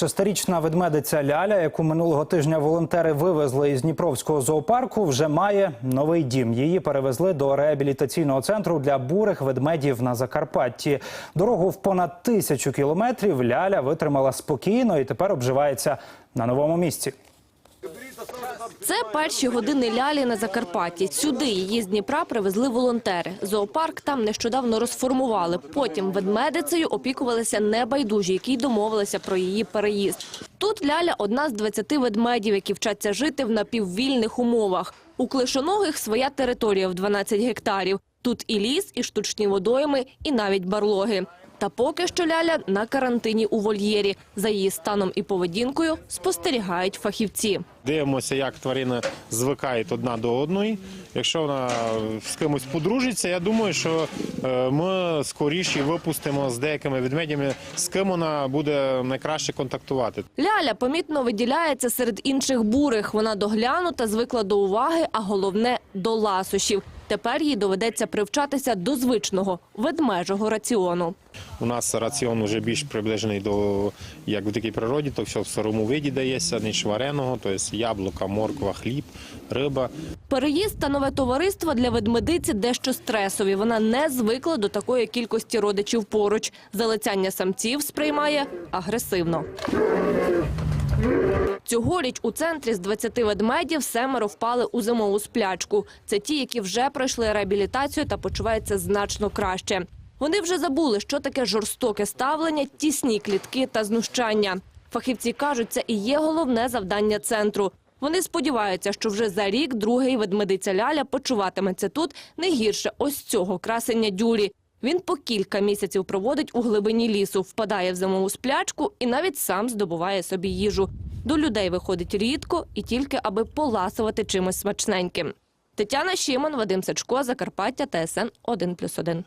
Шестирічна ведмедиця Ляля, яку минулого тижня волонтери вивезли із Дніпровського зоопарку, вже має новий дім. Її перевезли до реабілітаційного центру для бурих ведмедів на Закарпатті. Дорогу в понад тисячу кілометрів Ляля витримала спокійно і тепер обживається на новому місці. Це перші години лялі на Закарпатті. Сюди її з Дніпра привезли волонтери. Зоопарк там нещодавно розформували. Потім ведмедицею опікувалися небайдужі, які домовилися про її переїзд. Тут ляля одна з 20 ведмедів, які вчаться жити в напіввільних умовах. У клишоногих своя територія в 12 гектарів. Тут і ліс, і штучні водойми, і навіть барлоги. Та поки що ляля на карантині у вольєрі. За її станом і поведінкою спостерігають фахівці. Дивимося, як тварина звикає одна до одної. Якщо вона з кимось подружиться, я думаю, що е, ми скоріше випустимо з деякими ведмедями, з ким вона буде найкраще контактувати. Ляля помітно виділяється серед інших бурих. Вона доглянута, звикла до уваги, а головне – до ласощів. Тепер їй доведеться привчатися до звичного – ведмежого раціону. У нас раціон вже більш приближений до як в дикій природі, то все в сирому виді дається, ніж вареного, тобто яблука, морква, хліб, риба. Переїзд та нове товариство для ведмедиці дещо стресові. Вона не звикла до такої кількості родичів поруч. Залицяння самців сприймає агресивно. Цьогоріч у центрі з 20 ведмедів семеро впали у зимову сплячку. Це ті, які вже пройшли реабілітацію та почуваються значно краще. Вони вже забули, що таке жорстоке ставлення, тісні клітки та знущання. Фахівці кажуть, це і є головне завдання центру. Вони сподіваються, що вже за рік другий ведмедиця Ляля почуватиметься тут не гірше ось цього красення дюлі. Він по кілька місяців проводить у глибині лісу, впадає в зимову сплячку і навіть сам здобуває собі їжу. До людей виходить рідко і тільки аби поласувати чимось смачненьким. Тетяна Шіман, Вадим Сачко, Закарпаття, ТСН 1+,1.